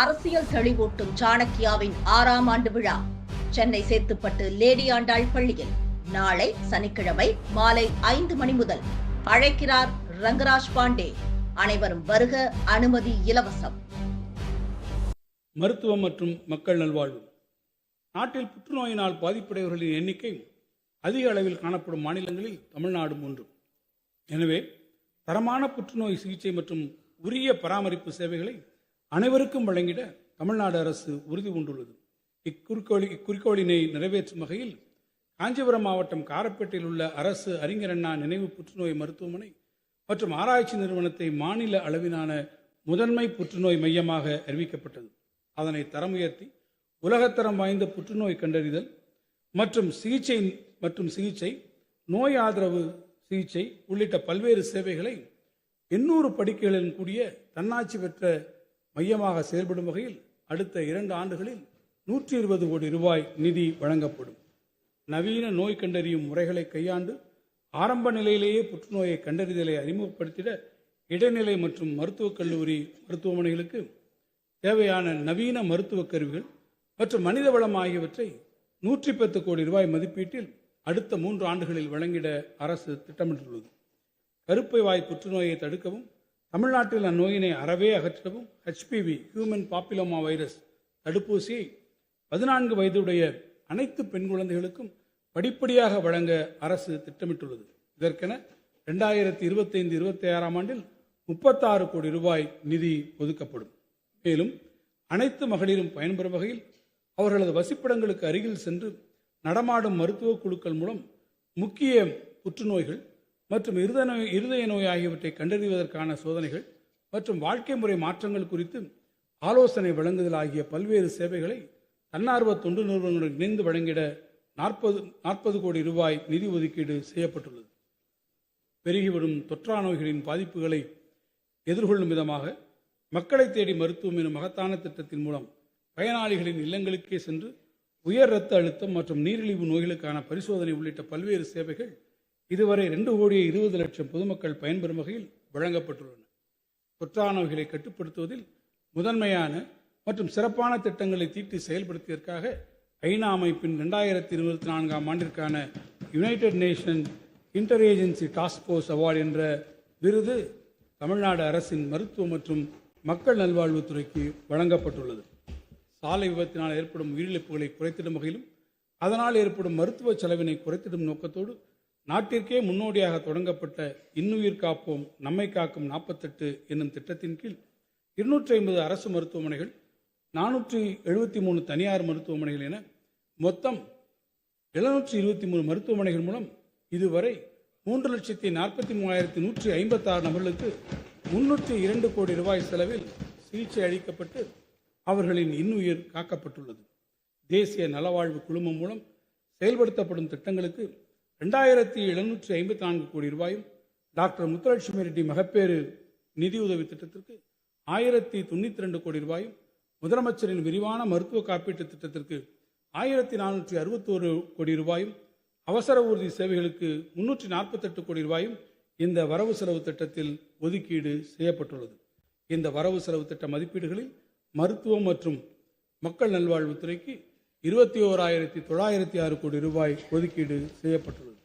அரசியல் தெளிவூட்டும் சாணக்கியாவின் ஆறாம் ஆண்டு விழா. சென்னை சேத்துப்பட்டு லேடி ஆண்டாள் பள்ளியில் நாளை சனிக்கிழமை மாலை ஐந்து மணி முதல் அழைக்கிறார் ரங்கராஜ் பாண்டே. அனைவரும் வருக அனுமதி இலவசம். மருத்துவம் மற்றும் மக்கள் நல்வாழ்வு. நாட்டில் புற்றுநோயினால் பாதிப்படையவர்களின் எண்ணிக்கை அதிக அளவில் காணப்படும் மாநிலங்களில் தமிழ்நாடும் ஒன்று எனவே தரமான புற்றுநோய் சிகிச்சை மற்றும் உரிய பராமரிப்பு சேவைகளை அனைவருக்கும் வழங்கிட தமிழ்நாடு அரசு உறுதி பூண்டுள்ளது. இக்குறிக்கோளி இக்குறிக்கோளினை நிறைவேற்றும் வகையில் காஞ்சிபுரம் மாவட்டம் காரப்பேட்டையில் உள்ள அரசு அறிஞர் அண்ணா நினைவு புற்றுநோய் மருத்துவமனை மற்றும் ஆராய்ச்சி நிறுவனத்தை மாநில அளவிலான முதன்மை புற்றுநோய் மையமாக அறிவிக்கப்பட்டது. அதனை தரம் உயர்த்தி உலகத்தரம் வாய்ந்த புற்றுநோய் கண்டறிதல் மற்றும் சிகிச்சை மற்றும் சிகிச்சை நோய் ஆதரவு சிகிச்சை உள்ளிட்ட பல்வேறு சேவைகளை எண்ணூறு படுக்கைகளுடன் கூடிய தன்னாட்சி பெற்ற மையமாக செயல்படும் வகையில் அடுத்த இரண்டு ஆண்டுகளில் நூற்றி இருபது கோடி ரூபாய் நிதி வழங்கப்படும். நவீன நோய் கண்டறியும் முறைகளை கையாண்டு ஆரம்ப நிலையிலேயே புற்றுநோயை கண்டறிதலை அறிமுகப்படுத்திட இடைநிலை மற்றும் மருத்துவக் கல்லூரி மருத்துவமனைகளுக்கு தேவையான நவீன மருத்துவக் கருவிகள் மற்றும் மனித வளம் ஆகியவற்றை நூற்றி பத்து கோடி ரூபாய் மதிப்பீட்டில் அடுத்த மூன்று ஆண்டுகளில் வழங்கிட அரசு திட்டமிட்டுள்ளது. கருப்பை வாய் புற்றுநோயை தடுக்கவும் தமிழ்நாட்டில் அந்நோயினை அறவே அகற்றவும் ஹெச்பிவி ஹியூமன் பாப்பிலோமா வைரஸ் தடுப்பூசியை பதினான்கு வயதுடைய அனைத்து பெண் குழந்தைகளுக்கும் படிப்படியாக வழங்க அரசு திட்டமிட்டுள்ளது. இதற்கென ரெண்டாயிரத்தி இருபத்தைந்து இருபத்தி ஆறாம் ஆண்டில் முப்பத்தாறு கோடி ரூபாய் நிதி ஒதுக்கப்படும். மேலும் அனைத்து மகளிரும் பயன்பெறும் வகையில் அவர்களது வசிப்பிடங்களுக்கு அருகில் சென்று நடமாடும் மருத்துவ குழுக்கள் மூலம் முக்கிய புற்றுநோய்கள் மற்றும் இருதய நோய் இருதய நோய் ஆகியவற்றை கண்டறிவதற்கான சோதனைகள் மற்றும் வாழ்க்கை முறை மாற்றங்கள் குறித்து ஆலோசனை வழங்குதல் ஆகிய பல்வேறு சேவைகளை தன்னார்வ தொண்டு நிறுவனங்களுடன் இணைந்து வழங்கிட நாற்பது நாற்பது கோடி ரூபாய் நிதி ஒதுக்கீடு செய்யப்பட்டுள்ளது. பெருகி வரும் தொற்றா நோய்களின் பாதிப்புகளை எதிர்கொள்ளும் விதமாக மக்களை தேடி மருத்துவம் எனும் மகத்தான திட்டத்தின் மூலம் பயனாளிகளின் இல்லங்களுக்கே சென்று உயர் இரத்த அழுத்தம் மற்றும் நீரிழிவு நோய்களுக்கான பரிசோதனை உள்ளிட்ட பல்வேறு சேவைகள் இதுவரை ரெண்டு கோடியே இருபது லட்சம் பொதுமக்கள் பயன்பெறும் வகையில் வழங்கப்பட்டுள்ளன. தொற்றா நோய்களை கட்டுப்படுத்துவதில் முதன்மையான மற்றும் சிறப்பான திட்டங்களை தீட்டி செயல்படுத்தியதற்காக ஐநா அமைப்பின் ரெண்டாயிரத்தி இருபத்தி நான்காம் ஆண்டிற்கான united nation inter agency task force award என்ற விருது தமிழ்நாடு அரசின் மருத்துவ மற்றும் மக்கள் நல்வாழ்வுத்துறைக்கு வழங்கப்பட்டுள்ளது. சாலை விபத்தினால் ஏற்படும் உயிரிழப்புகளை குறைத்திடும் வகையிலும் அதனால் ஏற்படும் மருத்துவ செலவினை குறைத்திடும் நோக்கத்தோடு நாட்டிற்கே முன்னோடியாக தொடங்கப்பட்ட இன்னுயிர் காப்போம் நம்மை காக்கும் நாற்பத்தெட்டு என்னும் திட்டத்தின் கீழ் இருநூற்றி ஐம்பது அரசு மருத்துவமனைகள் நானூற்றி எழுபத்தி மூணு தனியார் மருத்துவமனைகள் என மொத்தம் எழுநூற்றி இருபத்தி மூணு மருத்துவமனைகள் மூலம் இதுவரை மூன்று லட்சத்தி நாற்பத்தி மூவாயிரத்தி நூற்றி ஐம்பத்தாறு நபர்களுக்கு முன்னூற்றி இரண்டு கோடி ரூபாய் செலவில் சிகிச்சை அளிக்கப்பட்டு அவர்களின் இன்னுயிர் காக்கப்பட்டுள்ளது. தேசிய நலவாழ்வு குழுமம் மூலம் செயல்படுத்தப்படும் திட்டங்களுக்கு ரெண்டாயிரத்தி எழுநூற்றி ஐம்பத்தி நான்கு கோடி ரூபாயும் டாக்டர் முத்துலட்சுமி ரெட்டி மகப்பேறு நிதியுதவி திட்டத்திற்கு ஆயிரத்தி தொண்ணூற்றி ரெண்டு கோடி ரூபாயும் முதலமைச்சரின் விரிவான மருத்துவ காப்பீட்டு திட்டத்திற்கு ஆயிரத்தி நானூற்றி அறுபத்தோரு கோடி ரூபாயும் அவசர ஊர்தி சேவைகளுக்கு முன்னூற்றி நாற்பத்தெட்டு கோடி ரூபாயும் இந்த வரவு செலவு திட்டத்தில் ஒதுக்கீடு செய்யப்பட்டுள்ளது. இந்த வரவு செலவு திட்ட மதிப்பீடுகளில் மருத்துவம் மற்றும் மக்கள் நல்வாழ்வுத்துறைக்கு இருபத்தி ஓராயிரத்தி தொள்ளாயிரத்தி ஆறு கோடி ரூபாய் ஒதுக்கீடு செய்யப்பட்டுள்ளது.